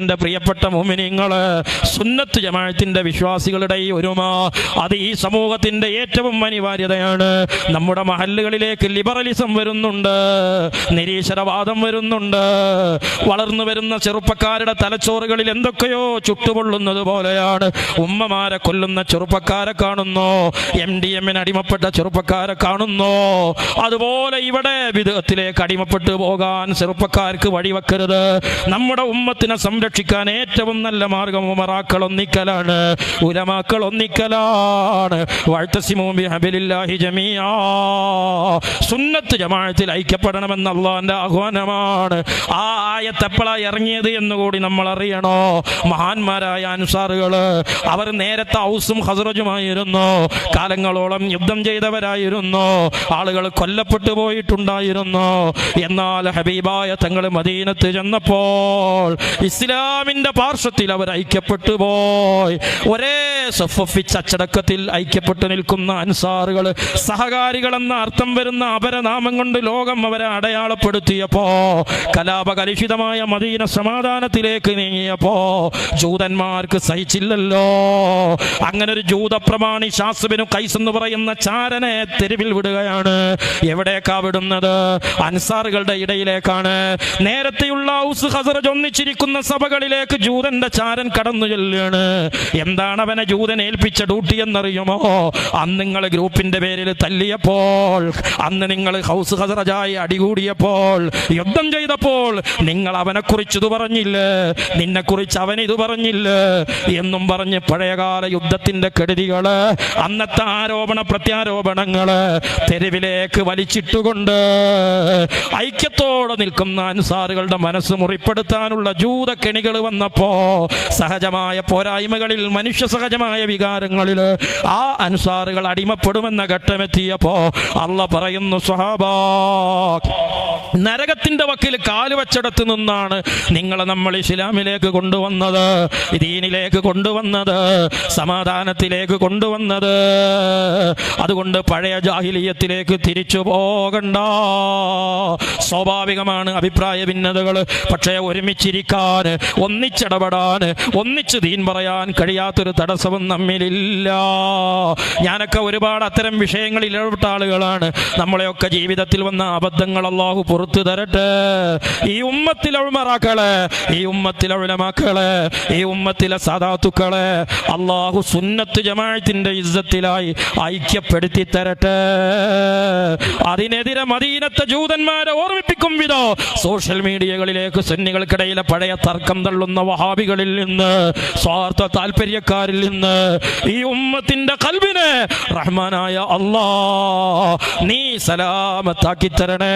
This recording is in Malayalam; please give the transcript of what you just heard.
എന്റെ പ്രിയപ്പെട്ട മോമിനിങ്ങൾ സുന്നത്ത് ജമാഅത്തിന്റെ വിശ്വാസികളുടെ ഒരുമ അത് ഈ സമൂഹത്തിന്റെ ഏറ്റവും അനിവാര്യതയാണ്. നമ്മുടെ മഹല്ലുകളിലേക്ക് ലിബറലിസം വരുന്നുണ്ട് നിരീശ്വരവാദം വരുന്നുണ്ട്. വളർന്നു വരുന്ന ചെറുപ്പക്കാരുടെ തലച്ചോറുകളിൽ എന്തൊക്കെയോ ചുട്ടുപൊള്ളുന്നത് പോലെയാണ്. ഉമ്മമാരെ കൊല്ലുന്ന ചെറുപ്പക്കാരെ കാണുന്നു എം ഡി എമ്മിന് അടിമപ്പെട്ട ചെറുപ്പക്കാരെ കാണുന്നു. അതുപോലെ ഇവിടെ വിധത്തിലേക്ക് അടിമപ്പെട്ടു പോകാൻ ചെറുപ്പക്കാർക്ക് വഴിവെക്കരുത്. നമ്മുടെ ഉമ്മത്തിനെ സംരക്ഷിക്കാൻ ഏറ്റവും നല്ല മാർഗം ഉമറാക്കൾ ഒന്നിക്കലാണ് ഉലമാക്കൾ ഒന്നിക്കലാണ്. സുന്നത്ത് ജമാഅത്തിൽ ഐക്യപ്പെടണമെന്ന അള്ളാന്റെ ആഹ്വാനമാണ്. ആ ആയത്തെപ്പോഴാ ഇറങ്ങിയത് എന്നുകൂടി നമ്മൾ അറിയണോ മഹാന്മാരായ അനുസാറുകൾ അവർ നേരത്തെ ഔസും ഹസറജുമായിരുന്നു കാലങ്ങളോളം യുദ്ധം ചെയ്തവരായിരുന്നു. ആളുകൾ കൊല്ലപ്പെട്ടു പോയിട്ടുണ്ടായിരുന്നു. എന്നാൽ ഹബീബായ തങ്ങൾ മദീനത്ത് ചെന്നപ്പോൾ ഇസ്ലാമിന്റെ പാർശ്വത്തിൽ അവർ ഐക്യപ്പെട്ടു പോയി. ഒരേ സഫഫിച്ച് അച്ചടക്കത്തിൽ ഐക്യപ്പെട്ടു നിൽക്കുന്ന അൻസാറുകൾ സഹകാരികൾ എന്ന അർത്ഥം വരുന്ന അപരനാമം കൊണ്ട് ലോകം അവരെ അടയാളപ്പെടുത്തിയപ്പോ കലാപകലുഷിതമായ മദീന സമാധാനത്തിലേക്ക് നീങ്ങിയപ്പോ ജൂതന്മാർക്ക് സഹിച്ചില്ലല്ലോ. അങ്ങനെ ഒരു ജൂതപ്രമാണി ശാസ്ത്രബിനു കൈസ് എന്ന് പറയുന്ന ചാരനെ തെരുവിൽ വിടുകയാണ്. എവിടേക്കാ വിടുന്നത്? അൻസാറുകളുടെ ഇടയിലേക്കാണ്. നേരത്തെയുള്ള ഹൗസ് ഹസറജ് ഒന്നിച്ചിരിക്കുന്ന സഭകളിലേക്ക് ജൂതന്റെ ചാരൻ കടന്നു ചെല്ലുകയാണ്. എന്താണ് അവനെ ജൂതൻ ഏൽപ്പിച്ച ഡ്യൂട്ടി എന്നറിയുമോ? അന്ന് നിങ്ങൾ ഗ്രൂപ്പിന്റെ പേരിൽ തല്ലിയപ്പോൾ അന്ന് നിങ്ങൾ ഹൗസ് ഹസറജായി അടികൂടിയപ്പോൾ യുദ്ധം ചെയ്തപ്പോൾ നിങ്ങൾ അവനെക്കുറിച്ച് ഇത് പറഞ്ഞില്ലേ? നിന്നെ കുറിച്ച് അവൻ ഇത് പറഞ്ഞില്ലേ? എന്നും പറഞ്ഞ് പഴയകാല യുദ്ധത്തിന്റെ കെടുതികൾ അന്നത്തെ ആരോപണ പ്രത്യാരോപണങ്ങൾ തെരുവിലേക്ക് വലിച്ചിട്ടുകൊണ്ട് ഐക്യത്തോടെ നിൽക്കുന്ന അനുസാറുകളുടെ മനസ്സ് മുറിപ്പെടുത്താനുള്ള ജൂതക്കെണികൾ വന്നപ്പോ സഹജമായ പോരായ്മകളിൽ മനുഷ്യ സഹജമായ വികാരങ്ങളിൽ ആ അൻസാറുകൾ അടിമപ്പെടുമെന്ന ഘട്ടമെത്തിയപ്പോ അല്ല പറയുന്നു സ്വഹാബാ നരകത്തിന്റെ വക്കിൽ കാൽ വച്ചിടത്ത് നിന്നാണ് നിങ്ങളെ നമ്മൾ ഇസ്ലാമിലേക്ക് കൊണ്ടുവന്നത് ദീനിലേക്ക് കൊണ്ടുവന്നത് സമാധാനത്തിലേക്ക് കൊണ്ടുവന്നത്. അതുകൊണ്ട് പഴയ ജാഹിലീയത്തിലേക്ക് തിരിച്ചു പോകണ്ട. സ്വാഭാവികമാണ് അഭിപ്രായ ഭിന്നതകൾ പക്ഷേ ഒരുമിച്ചിരിക്കാൻ ഒന്നിച്ചിടപെടാൻ ഒന്നിച്ച് ദീൻ പറയാൻ കഴിയാത്തൊരു തടസ്സവും നമ്മിലില്ല. ഞാനൊക്കെ ഒരുപാട് അത്തരം വിഷയങ്ങളിൽ ഇടപെട്ട ആളുകളാണ്. നമ്മളെയൊക്കെ ജീവിതത്തിൽ വന്ന അബദ്ധങ്ങൾ അള്ളാഹു പുറത്തു തരട്ടെ. ഈ ഉമ്മത്തിലെ ഉൾമറാക്കളെ ഈ ഉമ്മത്തിലെ ഉലമാക്കളെ ഈ ഉമ്മത്തിലെ സദാത്തുക്കളെ അള്ളാഹു സുന്നത്ത് ജമാഅത്തിന്റെ ഇസ്സത്തിലായി ഐക്യപ്പെടുത്തി തരട്ടെ. അതിനെതിരെ മദീനത്തെ ജൂതന്മാരെ ഓർമ്മിപ്പിക്കും വിധോ. സോഷ്യൽ മീഡിയകളിലേക്ക് സുന്നികൾക്കിടയിലെ പഴയ തർക്കം തള്ളുന്ന വഹാബികളിൽ നിന്ന് സ്വാർത്ഥ താല്പര്യക്കാരിൽ നിന്ന് ഈ ഉമ്മത്തിന്റെ കൽവിന് റഹ്മാനായ അല്ലാ നീ സലാമത്താക്കി തരണേ